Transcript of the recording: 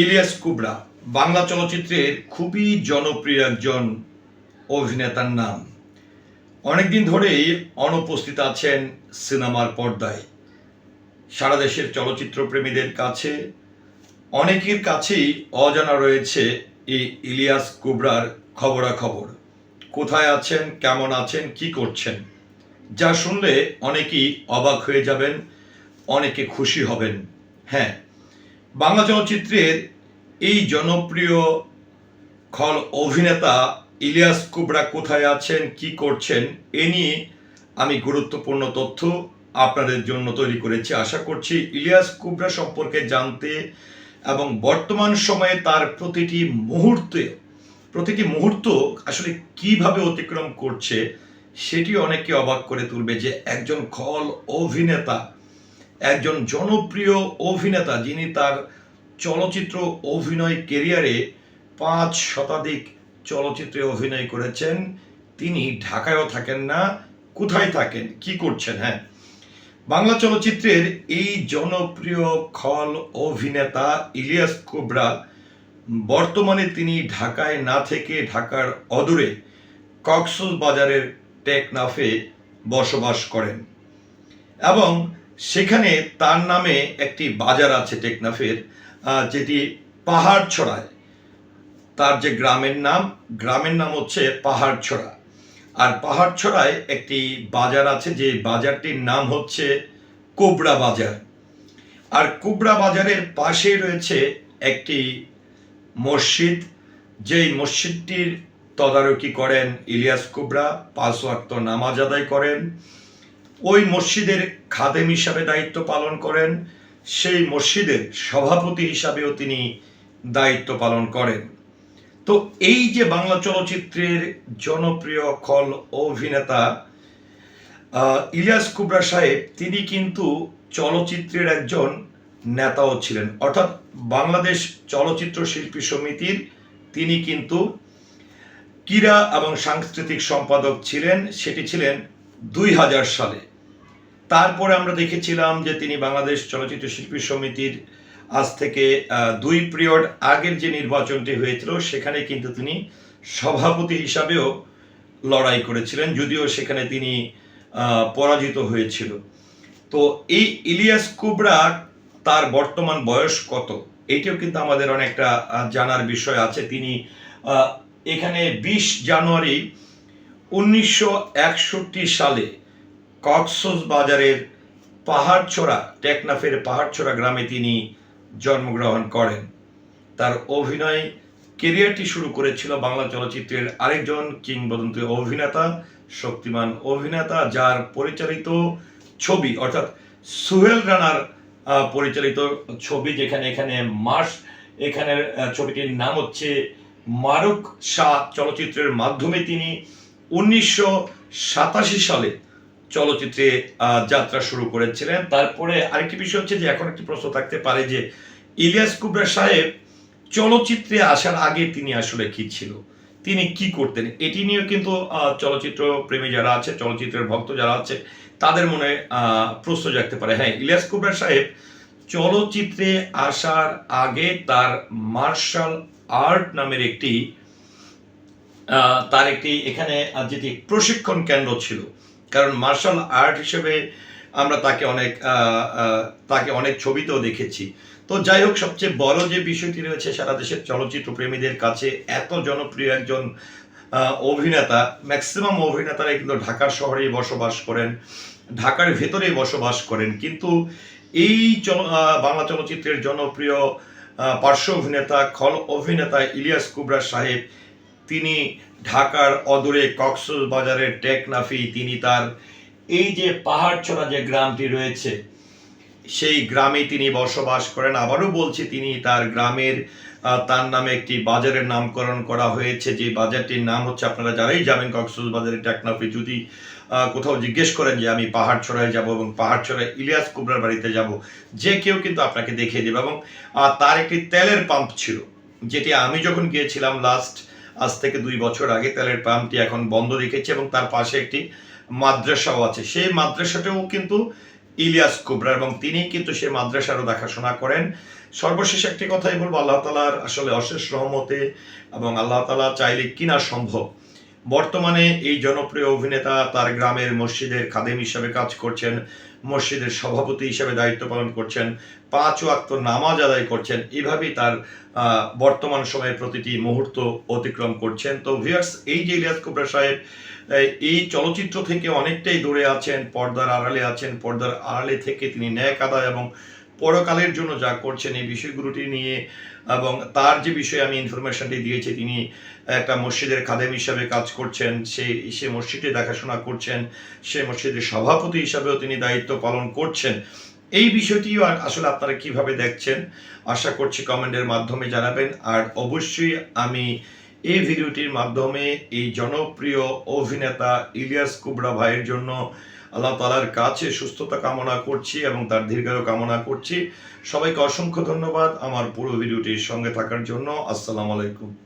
ইলিয়াস কুবরা, বাংলা চলচ্চিত্রের খুবই জনপ্রিয় একজন অভিনেতার নাম। অনেকদিন ধরেই অনুপস্থিত আছেন সিনেমার পর্দায়। সারা দেশের চলচ্চিত্র প্রেমীদের কাছে, অনেকের কাছেই অজানা রয়েছে এই ইলিয়াস কুবরার খবরাখবর। কোথায় আছেন, কেমন আছেন, কি করছেন? যা শুনলে অনেকেই অবাক হয়ে যাবেন, অনেকে খুশি হবেন। হ্যাঁ বাংলা চলচ্চিত্রের এই জনপ্রিয় খল অভিনেতা ইলিয়াস কুবরা কোথায় আছেন, কি করছেন, এ নিয়ে আমি গুরুত্বপূর্ণ তথ্য আপনাদের জন্য তৈরি করেছি। আশা করছি ইলিয়াস কুবরা সম্পর্কে জানতে এবং বর্তমান সময়ে তার প্রতিটি মুহূর্তে, প্রতিটি মুহূর্ত আসলে কীভাবে অতিক্রম করছে, সেটি অনেককে অবাক করে তুলবে যে একজন খল অভিনেতা একজন জনপ্রিয় অভিনেতা যিনি তার চলচ্চিত্র অভিনয় কেরিয়ারে পাঁচ শতাধিক চলচ্চিত্রে অভিনয় করেছেন। তিনি ঢাকায়ও থাকেন না, কোথায় থাকেন, কি করছেন হ্যাঁ। বাংলা চলচ্চিত্রের এই জনপ্রিয় খল অভিনেতা ইলিয়াস কুবরা বর্তমানে তিনি ঢাকায় না থেকে ঢাকার অদূরে কক্সস বাজারের টেকনাফে বসবাস করেন। এবং সেখানে তার নামে একটি বাজার আছে টেকনাফের যেটি পাহাড় ছড়ায়। তার যে গ্রামের নাম গ্রামের নাম হচ্ছে পাহাড় ছড়া। আর পাহাড় ছড়ায় একটি বাজার আছে, যে বাজারটির নাম হচ্ছে কোবরা বাজার। আর কোবরা বাজারের পাশে রয়েছে একটি মসজিদ, যেই মসজিদটির তদারকি করেন ইলিয়াস কুবরা, পাঁচ ওয়াক্ত নামাজ আদায় করেন। ওই মসজিদের খাদেম হিসাবে দায়িত্ব পালন করেন, সেই মসজিদের সভাপতি হিসাবেও তিনি দায়িত্ব পালন করেন। তো এই যে বাংলা চলচ্চিত্রের জনপ্রিয় খল অভিনেতা ইলিয়াস কুবরা সাহেব, তিনি কিন্তু চলচ্চিত্রের একজন নেতাও ছিলেন। অর্থাৎ বাংলাদেশ চলচ্চিত্র শিল্পী সমিতির তিনি কিন্তু ক্রীড়া এবং সাংস্কৃতিক সম্পাদক ছিলেন। সেটি ছিলেন দুই হাজার সালে। তারপরে আমরা দেখেছিলাম যে তিনি বাংলাদেশ চলচ্চিত্র শিল্পী সমিতির আজ থেকে দুই পিরিয়ড আগের যে নির্বাচনটি হয়েছিল, সেখানে কিন্তু তিনি সভাপতি হিসাবেও লড়াই করেছিলেন, যদিও সেখানে তিনি পরাজিত হয়েছিল। তো এই ইলিয়াস কুবরা তার বর্তমান বয়স কত? এইটাও কিন্তু আমাদের অনেকটা জানার বিষয় আছে। তিনি এখানে বিশ জানুয়ারি উনিশশো একষট্টি সালে কক্সস বাজারের পাহাড়ছড়া টেকনাফের পাহাড়ছড়া গ্রামে তিনি জন্মগ্রহণ করেন। তার অভিনয় কেরিয়ারটি শুরু করেছিল বাংলা চলচ্চিত্রের আরেকজন কিংবদন্তি অভিনেতা, শক্তিমান অভিনেতা, যার পরিচালিত ছবি, অর্থাৎ সুহেল রানার পরিচালিত ছবি যেখানে, এখানে মাস, এখানের ছবিটির নাম হচ্ছে মারুক শাহ চলচ্চিত্রের মাধ্যমে তিনি উনিশশো সাতাশি সালে চলচ্চিত্রে যাত্রা শুরু করেছিলেন। তারপরে আরেকটি বিষয় হচ্ছে যে এখন একটি প্রশ্ন থাকতে পারে যে ইলিয়াস কুবরা সাহেব চলচ্চিত্রে আসার আগে তিনি আসলে কি ছিল? তিনি কি করতেন? এটি নিয়েও কিন্তু চলচ্চিত্র প্রেমী যারা আছে, চলচ্চিত্রের ভক্ত যারা আছে, তাদের মনে প্রশ্ন জাগতে পারে। হ্যাঁ ইলিয়াস কুবরা সাহেব চলচ্চিত্রে আসার আগে তার মার্শাল আর্ট নামের একটি তার একটি এখানে যেটি প্রশিক্ষণ কেন্দ্র ছিল। কারণ মার্শাল আর্ট হিসেবে আমরা তাকে অনেক তাকে অনেক ছবিতেও দেখেছি। তো যাই হোক, সবচেয়ে বড় যে বিষয়টি রয়েছে সারা দেশের চলচ্চিত্র প্রেমীদের কাছে, এত জনপ্রিয় একজন অভিনেতা ম্যাক্সিমাম অভিনেতারাই কিন্তু ঢাকার শহরেই বসবাস করেন, ঢাকার ভেতরেই বসবাস করেন। কিন্তু এই চল বাংলা চলচ্চিত্রের জনপ্রিয় পার্শ্ব অভিনেতা, খল অভিনেতা ইলিয়াস কুবরা সাহেব তিনি ঢাকার অদূরে কক্সবাজারের বাজারের টেকনাফি, তিনি তার এই যে পাহাড়ছড়া যে গ্রামটি রয়েছে, সেই গ্রামে তিনি বসবাস করেন। আবারও বলছি, তিনি তার গ্রামের তার নামে একটি বাজারের নামকরণ করা হয়েছে। যে বাজারটির নাম হচ্ছে, আপনারা যারাই যাবেন কক্সবাজারের বাজারে টেকনাফি, যদি কোথাও জিজ্ঞেস করেন যে আমি পাহাড় ছড়ায় যাব এবং পাহাড় ছড়ায় ইলিয়াস কুবরার বাড়িতে যাব, যে কেউ কিন্তু আপনাকে দেখিয়ে দেবে। এবং তার একটি তেলের পাম্প ছিল, যেটি আমি যখন গিয়েছিলাম লাস্ট আজ থেকে দুই বছর আগে তেলের পাম্পটি এখন বন্ধ রেখেছে এবং তার পাশে একটি মাদ্রাসাও আছে। সেই মাদ্রাসাটাও কিন্তু ইলিয়াস কুবরা এবং তিনি কিন্তু সেই মাদ্রাসারও দেখাশোনা করেন। সর্বশেষ একটি কথাই বলব, আল্লাহ তালার আসলে অশেষ রহমতে এবং আল্লাহ তালা চাইলে কিনা সম্ভব। বর্তমানে এই জনপ্রিয় অভিনেতা তার গ্রামের মসজিদের খাদেম হিসাবে কাজ করছেন মসজিদের সভাপতি হিসেবে দায়িত্ব পালন করছেন, পাঁচ ওয়াক্ত নামাজ আদায় করছেন, এভাবেই তার বর্তমান সময়ে প্রতিটি মুহূর্ত অতিক্রম করছেন। তো ভিয়ার্স এই যে ইলিয়াস কুবরা সাহেব এই- চলচ্চিত্র থেকে অনেকটাই দূরে আছেন, পর্দার আড়ালে আছেন, পর্দার আড়ালে থেকে তিনি ন্যায় আদায় এবং পরকালের জন্য যা করছেন এই বিষয়গুলোটি নিয়ে এবং তার যে বিষয়ে আমি ইনফরমেশনটি দিয়েছি, তিনি একটা মসজিদের খাদেম হিসাবে কাজ করছেন, সেই সে মসজিদে দেখাশোনা করছেন সে মসজিদের সভাপতি হিসাবেও তিনি দায়িত্ব পালন করছেন। এই বিষয়টিও আসলে আপনারা কীভাবে দেখছেন, আশা করছি কমেন্টের মাধ্যমে জানাবেন। আর অবশ্যই আমি এই ভিডিওটির মাধ্যমে এই জনপ্রিয় অভিনেতা ইলিয়াস কুবরা ভাইয়ের জন্য আল্লাহ তালার কাছে সুস্থতা কামনা করছি এবং তার দীর্ঘায়ু কামনা করছি। সবাইকে অসংখ্য ধন্যবাদ আমার পুরো ভিডিওটির সঙ্গে থাকার জন্য। আসসালামু আলাইকুম।